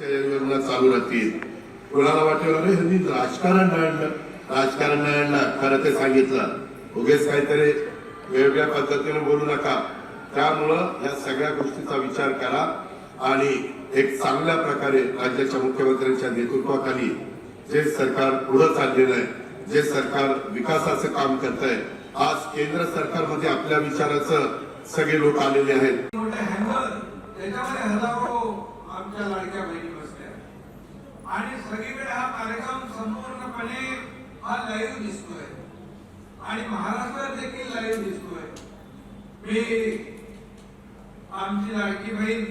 योजना चालू राहतील. कोणाला वाटेल? अरे ह्यांनी राजकारण नाही आणलं राजकारण नाही आणलं खरं ते सांगितलं. उगेच काहीतरी वेगवेगळ्या पद्धतीने बोलू नका. त्यामुळं या सगळ्या गोष्टीचा विचार करा आणि एक चांगल्या प्रकारे राज्याच्या मुख्यमंत्र्यांच्या नेतृत्वाखाली जे सरकार पुढे चाललेलं आहे जे सरकार विकासाचं काम करत आहे आज केंद्र सरकारमध्ये आपल्या विचाराचं सगळे लोक आलेले आहेत मोठे हँगर त्याच्यामध्ये हजारो आमच्या लाडक्या बहिणी बसल्या आणि सगळीकडे हा कार्यक्रम संपूर्णपणे हा लाईव्ह दिसतोय. आणि महाराष्ट्रात देखील लाईव्ह दिसतोय. मी आमची लाडकी बहीण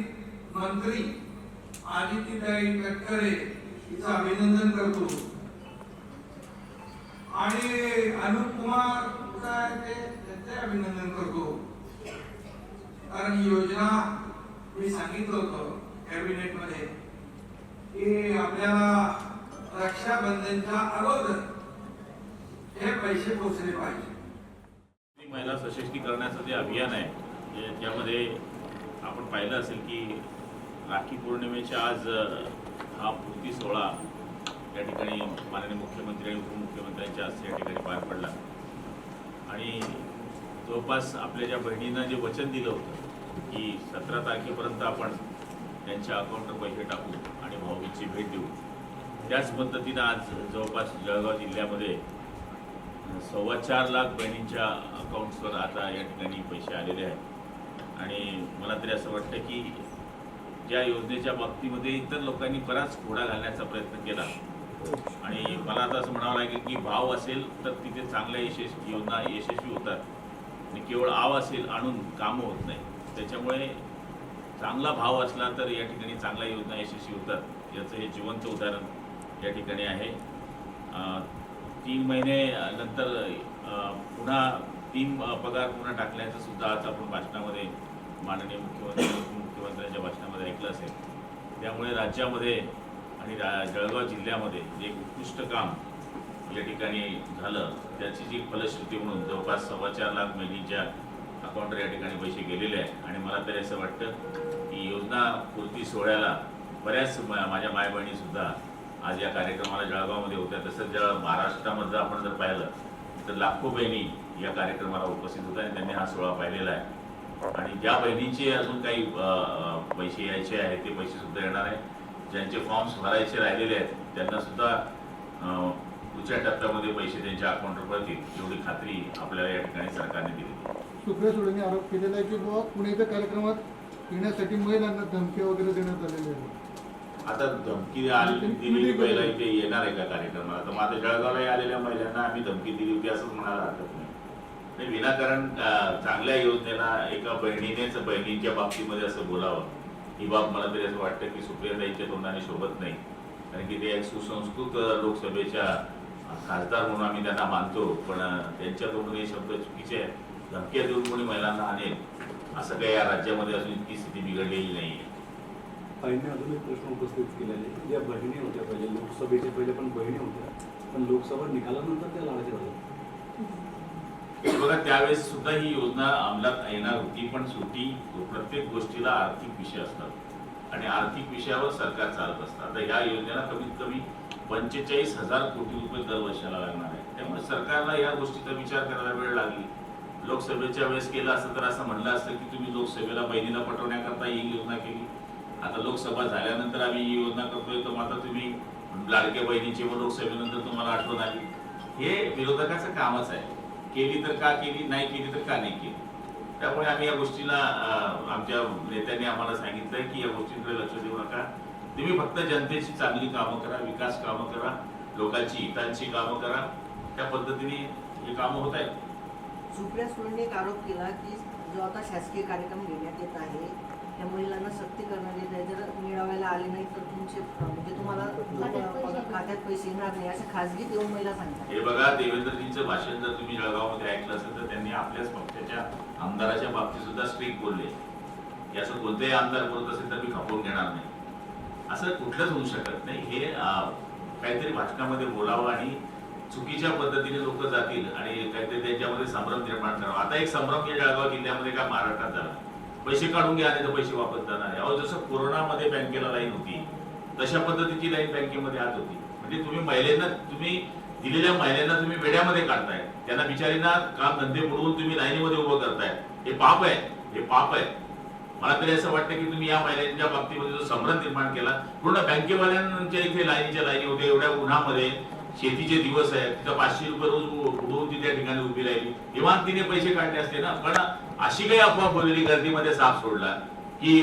मंत्री आदित्यताई तटकरे हिचं अभिनंदन करतो. आणि अनुप कुमार काय ते? त्यांचे अभिनंदन करतो. कारण योजना मी सांगितलं होतं कॅबिनेटमध्ये की आपल्याला रक्षाबंधनच्या अगोदर हे पैसे पोचले पाहिजे. महिला सशक्तीकरणाचं जे अभियान आहे ज्यामध्ये आपण पाहिलं असेल की राखी पौर्णिमेच्या आज हा पूर्ती सोहळा या ठिकाणी माननीय मुख्यमंत्री आणि उपमुख्यमंत्र्यांच्या हस्ते या ठिकाणी पार पडला. आणि जवळपास आपल्या ज्या बहिणींना जे वचन दिलं होतं की सतरा तारखेपर्यंत आपण त्यांच्या अकाउंटवर पैसे टाकू आणि भाऊबीजची भेट देऊ. त्याच पद्धतीनं आज जवळपास जळगाव जिल्ह्यामध्ये सव्वा चार लाख बहिणींच्या अकाउंट्सवर आता या ठिकाणी पैसे आलेले आहेत. आणि मला तरी असं वाटतं की ज्या योजनेच्या बाबतीमध्ये इतर लोकांनी बराच घोडा घालण्याचा प्रयत्न केला. आणि मला आता असं म्हणावं लागेल की भाव असेल तर तिथे चांगल्या यशस्वी योजना यशस्वी होतात. आणि केवळ आव असेल आणून कामं होत नाही. त्याच्यामुळे चांगला भाव असला तर या ठिकाणी चांगल्या योजना यशस्वी होतात. याचं हे जिवंत उदाहरण या ठिकाणी आहे. तीन महिने नंतर पुन्हा तीन पगार पुन्हा टाकल्याचं सुद्धा आज आपण भाषणामध्ये माननीय मुख्यमंत्री मुख्यमंत्र्यांच्या भाषणामध्ये ऐकलं असेल. त्यामुळे राज्यामध्ये आणि रा जळगाव जिल्ह्यामध्ये जे एक उत्कृष्ट काम या ठिकाणी झालं त्याची जी फलश्रुती म्हणून जवळपास सव्वा चार लाख महिन्यांच्या अकाउंटवर या ठिकाणी पैसे गेलेले आहे आणि मला तरी असं वाटतं की योजना पूर्ती सोहळ्याला बऱ्याच माझ्या माय बहिणीसुद्धा आज या कार्यक्रमाला जळगावमध्ये होत्या. तसंच जळ महाराष्ट्रामध्ये आपण जर पाहिलं तर लाखो बहिणी या कार्यक्रमाला उपस्थित होत्या आणि त्यांनी हा सोहळा पाहिलेला आहे. आणि ज्या बहिणींचे अजून काही पैसे यायचे आहेत ते पैसे सुद्धा येणार आहे ज्यांचे फॉर्म्स भरायचे राहिलेले आहेत त्यांना सुद्धा पुढच्या टप्प्यामध्ये पैसे त्यांच्या अकाउंटवर पडतील एवढी खात्री आपल्याला या ठिकाणी सरकारने दिली सुप्रिया सुळेंनी आरोप केलेला आहे की बुवा पुण्याच्या कार्यक्रमात येण्यासाठी महिलांना धमकी वगैरे देण्यात आलेली आहे आता धमकी आली दिलेली पहिला इथे येणार आहे का कार्यक्रमाला? तर आता जळगावला आलेल्या महिलांना आम्ही धमकी दिली होती असंच म्हणायला हरकत नाही. नाही, विनाकारण अं, चांगल्या योजनेला एका बहिणीनेच बहिणींच्या बाबतीमध्ये असं बोलावं ही बाब मला तरी असं वाटतं की सुप्रियाताईंच्या तोंडाने शोभत नाही. कारण की ते एक सुसंस्कृत लोकसभेच्या खासदार म्हणून आम्ही त्यांना मानतो पण त्यांच्या तोंडून हे शब्द चुकीचे आहेत. धमक्या देऊन कोणी महिलांना आणेल असं काही या राज्यामध्ये अजून इतकी स्थिती बिघडलेली नाही आहे ताईंनी अजून एक प्रश्न उपस्थित केलेले ज्या बहिणी होत्या पहिले लोकसभेच्या पहिले पण बहिणी होत्या पण लोकसभा निकालानंतर त्या लाडाच्या झाल्या हे बघा त्यावेळेस सुद्धा ही योजना अंमलात येणार होती पण शेवटी प्रत्येक गोष्टीला आर्थिक विषय असतात. आणि आर्थिक विषयावर सरकार चालत असतं. आता या योजनेला कमीत कमी पंचेचाळीस हजार कोटी रुपये दरवर्षाला लागणार आहे. त्यामुळे सरकारला या गोष्टीचा विचार करायला वेळ लागली. लोकसभेच्या वेळेस केलं असतं तर असं म्हणलं असतं की तुम्ही लोकसभेला बहिणीला पटवण्याकरता ही योजना केली. आता लोकसभा झाल्यानंतर आम्ही ही योजना करतोय तर आता तुम्ही लाडक्या बहिणीची व लोकसभेनंतर तुम्हाला आठवण आली. हे विरोधकाचं कामच आहे. केली तर का केली नाही केली तर का नाही केली? त्यामुळे आम्ही या गोष्टीला आमच्या नेत्यांनी आम्हाला सांगितलंय की या गोष्टींकडे लक्ष देऊ नका. तुम्ही फक्त जनतेची चांगली कामं करा विकास कामं करा लोकांची हितांची कामं करा. त्या पद्धतीने हे कामं होत आहेत. सुप्रिया सुळेंनी एक आरोप केला की जो आता शासकीय कार्यक्रम घेण्यात येत आहे त्या महिलांना सक्ती करण्यात येत आहे जर मिळावायला आले नाही तर तुमचे म्हणजे तुम्हाला खात्यात पैसे येणार नाही. असे खासगीत येऊन महिला सांगतात. हे बघा देवेंद्रजींचं भाषण जर तुम्ही जळगावमध्ये ऐकलं असेल तर त्यांनी आपल्याच पक्षाच्या आमदाराच्या बाबतीत सुद्धा स्ट्रिक बोलले. असं कोणतेही आमदार बोलत असेल तर मी खपवून घेणार नाही. असं कुठलंच होऊ शकत नाही. हे काहीतरी वाचकामध्ये बोलावं आणि चुकीच्या पद्धतीने लोक जातील आणि काहीतरी त्यांच्यामध्ये संभ्रम निर्माण करावा. आता एक संभ्रम या जळगाव जिल्ह्यामध्ये का महाराष्ट्रात झाला? पैसे काढून घ्या आणि तर पैसे वापस जाणार. अहो जसं कोरोनामध्ये बँकेला लाईन होती तशा पद्धतीची लाईन बँकेमध्ये आज होती. म्हणजे तुम्ही महिलांना तुम्ही दिलेल्या महिलांना तुम्ही वेड्यामध्ये काढताय. त्यांना बिचारींना काम धंदे बुडवून तुम्ही लाईनीमध्ये उभं करताय. हे पाप आहे. हे पाप आहे. मला तरी असं वाटतं की तुम्ही या महिलांच्या बाबतीमध्ये जो संभ्रम निर्माण केला पूर्ण बँकेवाल्यांच्या इथे लाईनीच्या लाईनी होत्या एवढ्या उन्हामध्ये शेतीचे दिवस आहेत तिथं पाचशे रुपये रोज उडवून ती त्या ठिकाणी उभी राहिली. किमान तिने पैसे काढले असते ना पण अशी काही अफवा बोलली गर्दीमध्ये साप सोडला. की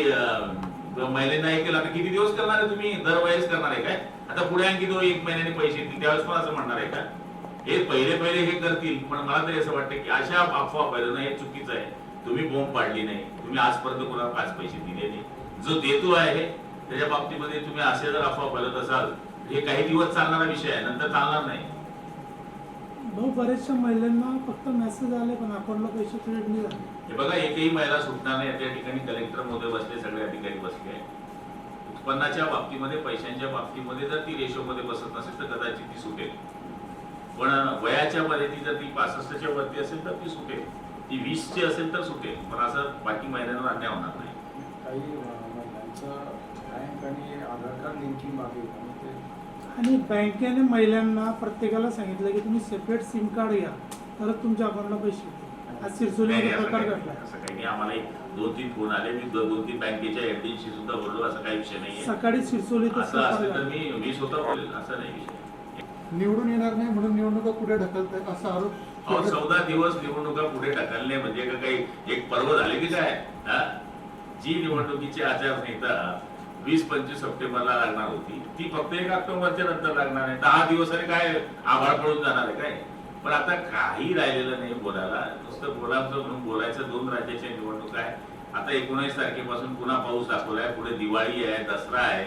महिलांना हे केलं आता किती दिवस करणार आहे तुम्ही? दरवेळेस करणार आहे काय? आता पुढे आणखी तो एक महिन्याने पैसे येतील त्यावेळेस पण असं म्हणणार आहे का? हे पहिले पहिले हे करतील पण मला तरी असं वाटतं की अशा अफवा पहिलं हे चुकीचं आहे. तुम्ही बोंब पाडली नाही. तुम्ही आजपर्यंत कोणाला पाच पैसे दिले नाही. जो देतो आहे त्याच्या बाबतीमध्ये तुम्ही असे जर अफवा फैलत असाल हे काही दिवस चालणारा विषय आहे नंतर चालणार नाही. भाऊ बऱ्याचशा महिलांना फक्त मेसेज आले पण अकाउंटला पैसे क्रेडिट नाही झाले हे बघा एकही महिला सुटणार नाही त्या ठिकाणी कलेक्टर मोदी बसले सगळे अधिकारी बसले आहेत. उत्पन्नाच्या बाबतीमध्ये पैशांच्या बाबतीमध्ये जर ती रेशोमध्ये बसत नसेल तर कदाचित ती सुटेल. पण वयाच्या मध्ये ती जर ती पासष्टच्या वरती असेल तर ती सुटेल. ती वीसची असेल तर सुटेल. पण असं बाकी महिलांवर अन्याय होणार नाही काही अं, महिलांचं बँक आणि आधार कार्ड लिंकिंग मागे. आणि बँकेने महिलांना प्रत्येकाला सांगितलं की तुम्ही सेपरेट सिम कार्ड घ्या. तरच तुमच्या अकाउंटला पैसे येतील. आज नाही, सिरसोलीमध्ये असं प्रकार काही घडला नाही. असं काही नाही. आम्हाला एक दोन तीन फोन आले. मी दोन तीन बँकेच्या एफडीशी सुद्धा बोललो. असं काही विषय नाहीये. सकाळी सिरसोलीत असं असेल तर मी मी स्वतः बोलेल. असं नाही विषय. निवडून येणार नाही म्हणून निवडणुका पुढे ढकलताय असा अहो आरोप चौदा दिवस निवडणुका पुढे ढकलणे म्हणजे का काही एक पर्व झाले की काय? जी निवडणुकीची आचारसंहिता वीस पंचवीस सप्टेंबरला लागणार होती ती फक्त एक ऑक्टोबरच्या नंतर लागणार आहे. दहा दिवसाने काय आभाळ पडून जाणार आहे काय? पण आता काही राहिलेलं नाही बोलायला. नुसतं बोलायचं म्हणून बोलायचं दोन राज्याच्या निवडणुका आहे आता एकोणीस तारखेपासून पुन्हा पाऊस दाखवलाय पुढे दिवाळी आहे दसरा आहे.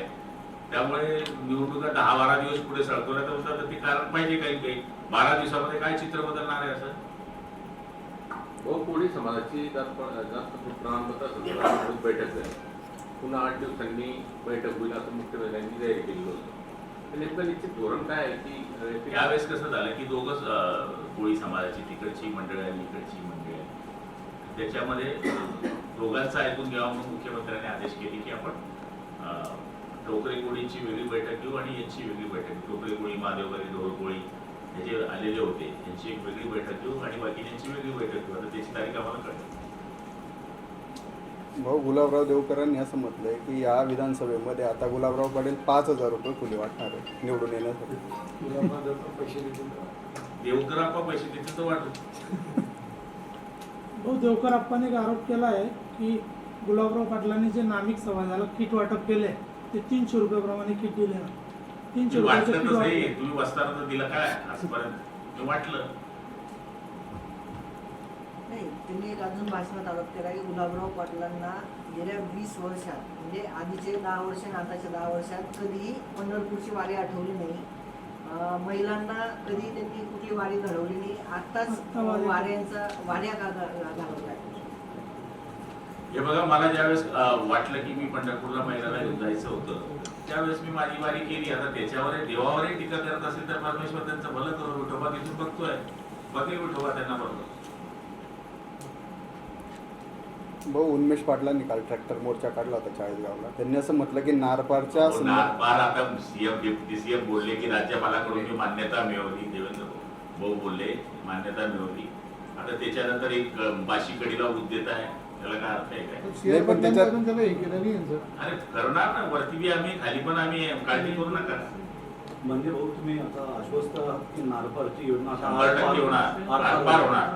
त्यामुळे निवडणुका दहा बारा दिवस पुढे सळकवल्या तर तर ते कारण पाहिजे काही काही. बारा दिवसामध्ये काय चित्र बदलणार आहे असं? बहु कोळी समाजाची जास्त जास्त बैठक झाली. पुन्हा आठ दिवसांनी बैठक होईल असं मुख्यमंत्र्यांनी जाहीर केलेलं होतं. नेमकं निश्चित धोरण काय आहे की यावेळेस कसं झालं की दोघच कोळी समाजाची तिकडची मंडळ आहे इकडची मंडळ. आहे त्याच्यामध्ये दोघांचं ऐकून घ्यावं म्हणून मुख्यमंत्र्यांनी आदेश केले की आपण अं, टोकरे कोळीची वेगळी बैठक घेऊ आणि यांची वेगळी बैठक घेऊ. टोकरे कोळी महादेवगरी ढोळ कोळी हे जे आलेले होते त्यांची एक वेगळी बैठक घेऊ आणि बाकीच्यांची वेगळी बैठक घेऊ. आता त्याची तारीख आम्हाला कळेल. भाऊ गुलाबराव देवकरांनी असं म्हटलंय की या विधानसभेमध्ये आता गुलाबराव पाटील पाच हजार रुपये खुले वाटणार आहे निवडून येण्यासाठी. देवकर आपण पैसे देतील तर वाटू. भाऊ देवकर आपण एक आरोप केला आहे की गुलाबराव पाटलांनी जे नामिक समाजाला किट वाटप केले ते तीनशे रुपयाप्रमाणे किट दिले. तीनशे तुम्ही रुपयाचं वाटलं तर वाटप तुम्ही वस्ताना तर दिलं काय आजपर्यंत? ते वाटलं. नाही त्यांनी एक अजून भाषणात आरोप केला की गुलाबराव पाटलांना गेल्या वीस वर्षात म्हणजे आधीचे दहा वर्ष आणि आताच्या दहा वर्षात कधीही पंढरपूरची वारी आठवली नाही. अं, महिलांना कधी त्यांनी कुठली वारी घडवली नाही. आत्ताच आत्ता वारी- वाऱ्यांचा वाऱ्या का घालवल्या? हे बघा मला ज्यावेळेस वाटलं की मी पंढरपूरला महिलाला घेऊन जायचं होतं त्यावेळेस मी माझी वारी केली. आता त्याच्यावर देवावरही टीका करत असेल तर परमेश्वर त्यांचं भलं करू विठोबा तिथून बघतोय. बघेल विठोबा त्यांना बरोबर भाऊ उन्मेष पाटलांनी काल ट्रॅक्टर मोर्चा काढला होता चाळीसगावला. त्यांनी असं म्हटलं की नारपारच्या संदर्भात- बार आता सीएम डेप्युटी सीएम बोलले की राज्यपालाकडून मी मान्यता मिळवली देवेंद्र भाऊ बोलले मान्यता मिळवली. आता त्याच्यानंतर एक अं, बाशीकडीला उद्देत आहे. त्याला काय अर्थ आहे काय? शेअर पण त्याच्यात- बदलांचं त्याला हे केलं नाही यांचं. अरे करणार ना वरती बी आम्ही खाली पण आम्ही काळजी करू नका. म्हणजे भाऊ तुम्ही आता आश्वस्त आहात की नारपारची योजना आता शंभर टक्के होणार. आर- आर- आरपार होणार.